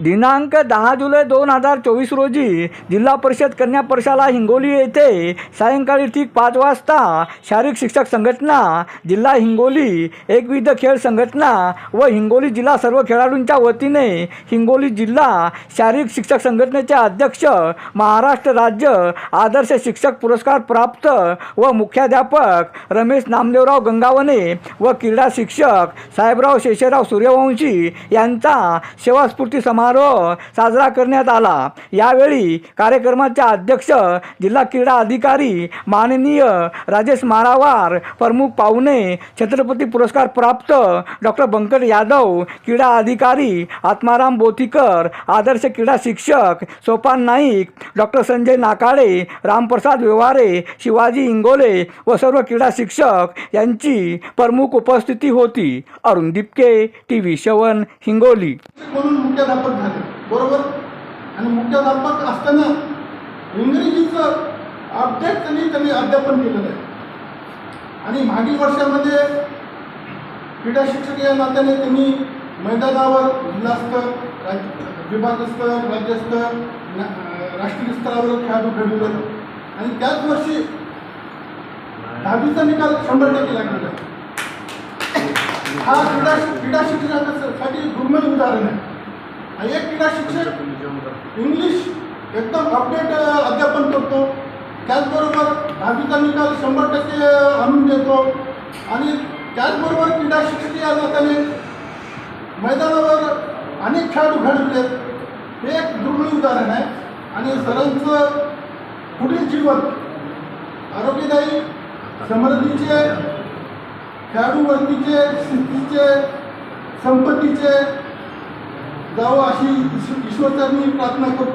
दिनांक दहा जुलै दोन हजार चोवीस रोजी जिल्हा परिषद कन्या प्रशाला हिंगोली येथे सायंकाळी ठीक पाच वाजता शारीरिक शिक्षक संघटना जिल्हा हिंगोली एकविध खेळ संघटना व हिंगोली जिल्हा सर्व खेळाडूंच्या वतीने हिंगोली जिल्हा शारीरिक शिक्षक संघटनेचे अध्यक्ष महाराष्ट्र राज्य आदर्श शिक्षक पुरस्कार प्राप्त व मुख्याध्यापक रमेश नामदेवराव गंगावने व क्रीडा शिक्षक साहेबराव शेषराव सूर्यवंशी यांचा सेवास्फूर्ती समारोह साजरा करण्यात आला. यावेळी कार्यक्रमाचे अध्यक्ष जिल्हा क्रीडा अधिकारी माननीय राजेश मारावार प्रमुख पाहुणे छत्रपती पुरस्कार प्राप्त डॉक्टर बंकट यादव क्रीडा अधिकारी आत्माराम बोथीकर आदर्श क्रीडा शिक्षक सोपान नाईक डॉक्टर संजय नाकाळे रामप्रसाद व्यवहारे शिवाजी इंगोले व सर्व क्रीडा शिक्षक यांची प्रमुख उपस्थिती होती. अरुण दिपके टी व्ही शवन हिंगोली. म्हणून मुख्याध्यापक झाले. बरोबर? आणि मुख्याध्यापक असताना इंग्रजीचं अपडेट त्यांनी त्यांनी अध्यापन केलेलं आहे. आणि मागील वर्षामध्ये क्रीडा शिक्षक या नात्याने त्यांनी मैदानावर जिल्हास्तर राज्य विभागस्तर राज्यस्तर राष्ट्रीय स्तरावर खेळाडू घडवले आणि त्याच वर्षी दहावीचा निकाल शंभर टक्के लागलेला हा क्रीडा क्रीडा शिक्षणासाठी दुर्मिळ उदाहरण आहे. आणि एक क्रीडा शिक्षक इंग्लिश एकदम अपडेट अध्यापन करतो. त्याचबरोबर दहावीचा निकाल शंभर टक्के आणून देतो. आणि त्याचबरोबर क्रीडा शिक्षक या नात्याने मैदानावर अनेक खेळाडू घडवले. हे एक दुर्मिळ उदाहरण आहे. आणि सरांचं पुढील जीवन आरोग्यदायी समृद्धीचे खेळाडू वर्दीचे शिस्तीचे संपत्तीचे যাও আসি ঈশ্বর আমি প্রার্থনা করতাম